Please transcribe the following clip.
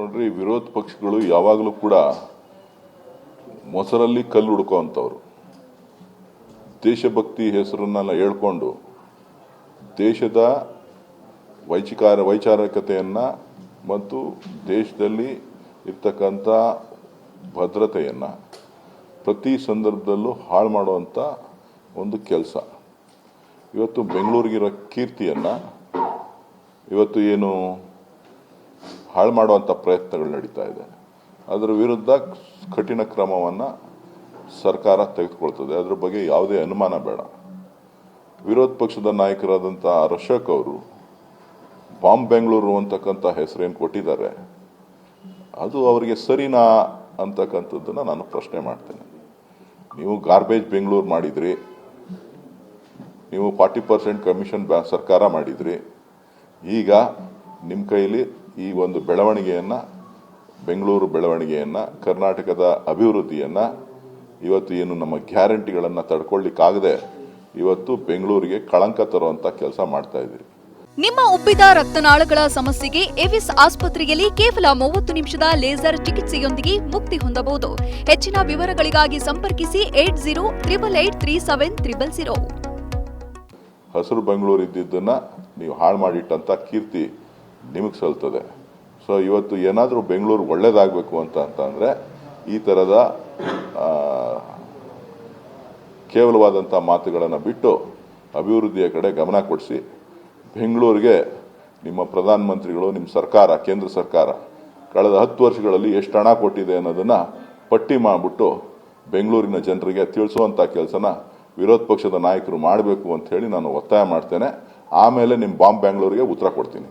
ನೋಡ್ರಿ, ವಿರೋಧ ಪಕ್ಷಗಳು ಯಾವಾಗಲೂ ಕೂಡ ಮೊಸರಲ್ಲಿ ಕಲ್ಲು ಹುಡ್ಕೋವಂಥವ್ರು. ದೇಶಭಕ್ತಿ ಹೆಸರನ್ನೆಲ್ಲ ಹೇಳ್ಕೊಂಡು ದೇಶದ ವೈಚಿಕಾರ, ವೈಚಾರಿಕತೆಯನ್ನು ಮತ್ತು ದೇಶದಲ್ಲಿ ಇರ್ತಕ್ಕಂಥ ಭದ್ರತೆಯನ್ನು ಪ್ರತಿ ಸಂದರ್ಭದಲ್ಲೂ ಹಾಳು ಮಾಡುವಂಥ ಒಂದು ಕೆಲಸ. ಇವತ್ತು ಬೆಂಗಳೂರಿಗಿರೋ ಕೀರ್ತಿಯನ್ನು ಇವತ್ತು ಏನು ಹಾಳು ಮಾಡುವಂಥ ಪ್ರಯತ್ನಗಳು ನಡೀತಾ ಇದೆ. ಅದರ ವಿರುದ್ಧ ಕಠಿಣ ಕ್ರಮವನ್ನು ಸರ್ಕಾರ ತೆಗೆದುಕೊಳ್ತದೆ. ಅದರ ಬಗ್ಗೆ ಯಾವುದೇ ಅನುಮಾನ ಬೇಡ. ವಿರೋಧ ಪಕ್ಷದ ನಾಯಕರಾದಂಥ ಅಶೋಕ್ ಅವರು ಬಾಂಬ್ ಬೆಂಗಳೂರು ಅಂತಕ್ಕಂಥ ಹೆಸರೇನು ಕೊಟ್ಟಿದ್ದಾರೆ, ಅದು ಅವರಿಗೆ ಸರಿನಾ ಅಂತಕ್ಕಂಥದ್ದನ್ನು ನಾನು ಪ್ರಶ್ನೆ ಮಾಡ್ತೇನೆ. ನೀವು ಗಾರ್ಬೇಜ್ ಬೆಂಗಳೂರು ಮಾಡಿದ್ರಿ, ನೀವು ಫಾರ್ಟಿ ಪರ್ಸೆಂಟ್ ಕಮಿಷನ್ ಬ್ಯಾ, ಸರ್ಕಾರ ಮಾಡಿದ್ರಿ, ಈಗ ನಿಮ್ಮ ಕೈಲಿ ಈ ಒಂದು ಬೆಳವಣಿಗೆಯನ್ನು ಬೆಂಗಳೂರು ಬೆಳವಣಿಗೆಯನ್ನು ಕರ್ನಾಟಕದ ಅಭಿವೃದ್ಧಿಯನ್ನು ಇವತ್ತು ಏನು ನಮ್ಮ ಗ್ಯಾರಂಟಿಗಳನ್ನು ತಡ್ಕೊಳ್ಳಿಕ್ಕಾಗದೆ ಇವತ್ತು ಬೆಂಗಳೂರಿಗೆ ಕಳಂಕ ತರುವಂಥ ಕೆಲಸ ಮಾಡ್ತಾ ಇದ್ದೀರಿ. ನಿಮ್ಮ ಉಬ್ಬಿದ ರಕ್ತನಾಳಗಳ ಸಮಸ್ಯೆಗೆ ಎವಿಸ್ ಆಸ್ಪತ್ರೆಯಲ್ಲಿ ಕೇವಲ ಮೂವತ್ತು ನಿಮಿಷದ ಲೇಸರ್ ಚಿಕಿತ್ಸೆಯೊಂದಿಗೆ ಮುಕ್ತಿ ಹೊಂದಬಹುದು. ಹೆಚ್ಚಿನ ವಿವರಗಳಿಗಾಗಿ ಸಂಪರ್ಕಿಸಿ eight zero triple eight three seven triple zero. ಹಸಿರು ಬೆಂಗಳೂರು ಇದ್ದಿದ್ದನ್ನು ನೀವು ಹಾಳು ಮಾಡಿಟ್ಟಂಥ ಕೀರ್ತಿ ನಿಮಗೆ ಸಲ್ತದೆ. ಸೊ ಇವತ್ತು ಏನಾದರೂ ಬೆಂಗಳೂರು ಒಳ್ಳೇದಾಗಬೇಕು ಅಂತ ಅಂತಂದರೆ ಈ ಥರದ ಕೇವಲವಾದಂಥ ಮಾತುಗಳನ್ನು ಬಿಟ್ಟು ಅಭಿವೃದ್ಧಿಯ ಕಡೆ ಗಮನ ಕೊಡಿಸಿ. ಬೆಂಗಳೂರಿಗೆ ನಿಮ್ಮ ಪ್ರಧಾನಮಂತ್ರಿಗಳು ನಿಮ್ಮ ಸರ್ಕಾರ, ಕೇಂದ್ರ ಸರ್ಕಾರ ಕಳೆದ ಹತ್ತು ವರ್ಷಗಳಲ್ಲಿ ಎಷ್ಟು ಹಣ ಕೊಟ್ಟಿದೆ ಅನ್ನೋದನ್ನು ಪಟ್ಟಿ ಮಾಡಿಬಿಟ್ಟು ಬೆಂಗಳೂರಿನ ಜನರಿಗೆ ತಿಳಿಸುವಂಥ ಕೆಲಸನ ವಿರೋಧ ಪಕ್ಷದ ನಾಯಕರು ಮಾಡಬೇಕು ಅಂತ ಹೇಳಿ ನಾನು ಒತ್ತಾಯ ಮಾಡ್ತೇನೆ. ಆಮೇಲೆ ನಿಮ್ಮ ಬಾಂಬ್ ಬೆಂಗಳೂರಿಗೆ ಉತ್ತರ ಕೊಡ್ತೀನಿ.